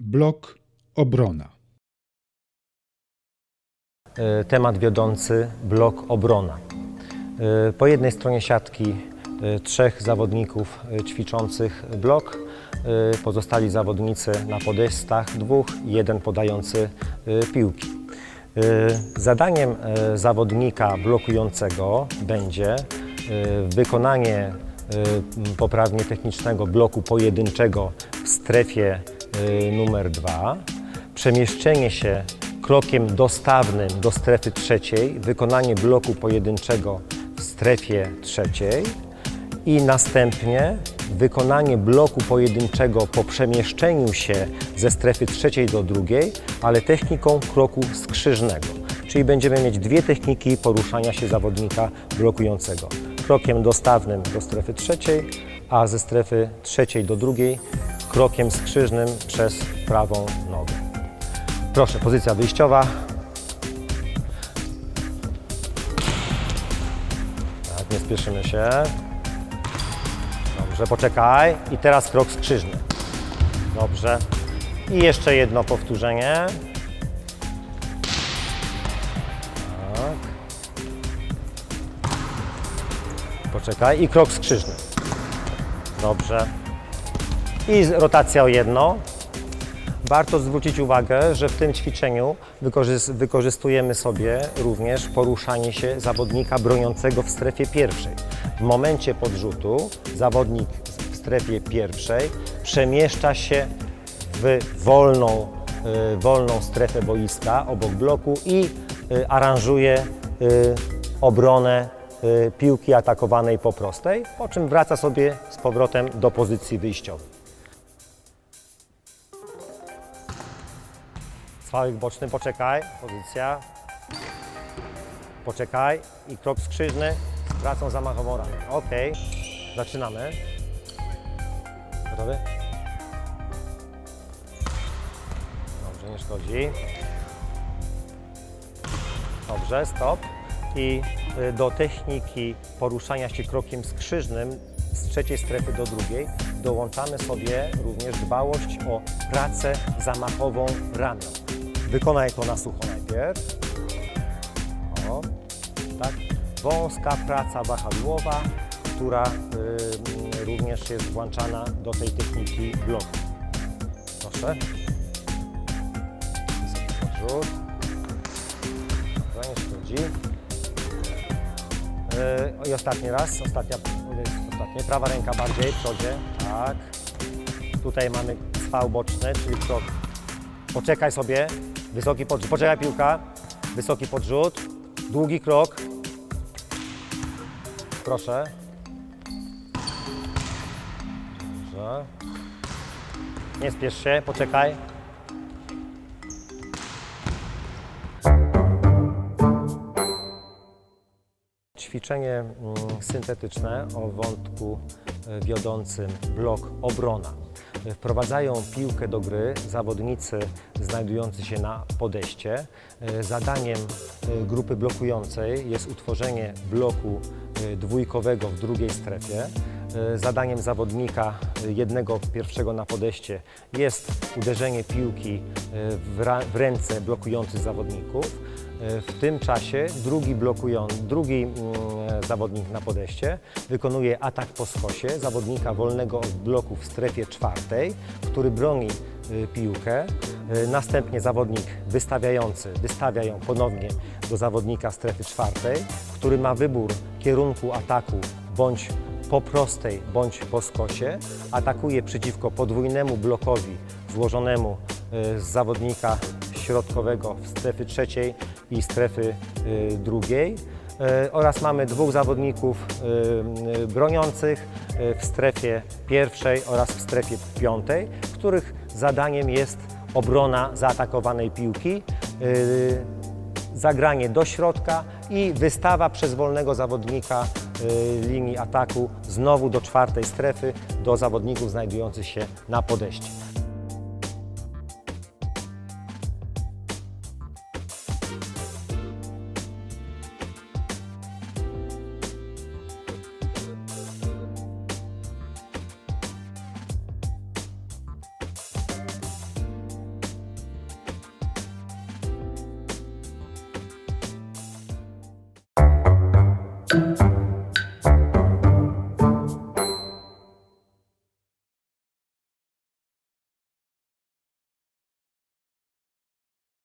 Blok obrona. E, Temat wiodący blok obrona. E, Po jednej stronie siatki e, trzech zawodników ćwiczących blok, pozostali zawodnicy na podestach, dwóch, jeden podający piłki. Zadaniem zawodnika blokującego będzie wykonanie e, poprawnie technicznego bloku pojedynczego w strefie e, numer 2, przemieszczenie się krokiem dostawnym do strefy trzeciej, wykonanie bloku pojedynczego w strefie trzeciej i następnie wykonanie bloku pojedynczego po przemieszczeniu się ze strefy trzeciej do drugiej, ale techniką kroku skrzyżnego. Czyli będziemy mieć dwie techniki poruszania się zawodnika blokującego. Krokiem dostawnym do strefy trzeciej, a ze strefy trzeciej do drugiej krokiem skrzyżnym przez prawą nogę. Proszę, pozycja wyjściowa. Tak, nie spieszymy się. Dobrze, poczekaj. I teraz krok skrzyżny. Dobrze. I jeszcze jedno powtórzenie. Poczekaj. I krok skrzyżny. Dobrze. I rotacja o jedno. Warto zwrócić uwagę, że w tym ćwiczeniu wykorzys- wykorzystujemy sobie również poruszanie się zawodnika broniącego w strefie pierwszej. W momencie podrzutu zawodnik w strefie pierwszej przemieszcza się w wolną, y, wolną strefę boiska obok bloku i y, aranżuje y, obronę piłki atakowanej po prostej, po czym wraca sobie z powrotem do pozycji wyjściowej. Cwałek boczny, poczekaj, pozycja. Poczekaj i krok skrzyżny z pracą zamachową ramię. Ok, zaczynamy. Gotowy? Dobrze, nie szkodzi. Dobrze, stop. I y, do techniki poruszania się krokiem skrzyżnym z trzeciej strefy do drugiej dołączamy sobie również dbałość o pracę zamachową ramion. Wykonaj to na sucho najpierw. O, tak. Wąska praca wahadłowa, która y, również jest włączana do tej techniki bloku. Proszę. Wysoki podrzut. Dobra, nie. Yy, I ostatni raz, ostatnia, ostatnie, prawa ręka bardziej w przodzie, tak. Tutaj mamy cwał boczny, czyli krok. Poczekaj sobie, wysoki podrzut, poczekaj piłka, wysoki podrzut, długi krok. Proszę. Dobrze. Nie spiesz się, poczekaj. Ćwiczenie mm, syntetyczne o wątku e, wiodącym blok obrona. E, Wprowadzają piłkę do gry zawodnicy znajdujący się na podejście. E, Zadaniem grupy blokującej jest utworzenie bloku dwójkowego w drugiej strefie. E, Zadaniem zawodnika e, jednego pierwszego na podejście jest uderzenie piłki e, w, ręce blokujących zawodników. W tym czasie drugi, blokują, drugi mm, zawodnik na podejście wykonuje atak po skosie zawodnika wolnego od bloku w strefie czwartej, który broni piłkę. Następnie zawodnik wystawiający wystawia ją ponownie do zawodnika strefy czwartej, który ma wybór kierunku ataku bądź po prostej bądź po skosie. Atakuje przeciwko podwójnemu blokowi złożonemu y, z zawodnika środkowego w strefy trzeciej i strefy y, drugiej. Y, Oraz mamy dwóch zawodników broniących w strefie pierwszej oraz w strefie piątej, których zadaniem jest obrona zaatakowanej piłki, zagranie do środka i wystawa przez wolnego zawodnika y, linii ataku znowu do czwartej strefy, do zawodników znajdujących się na podejście.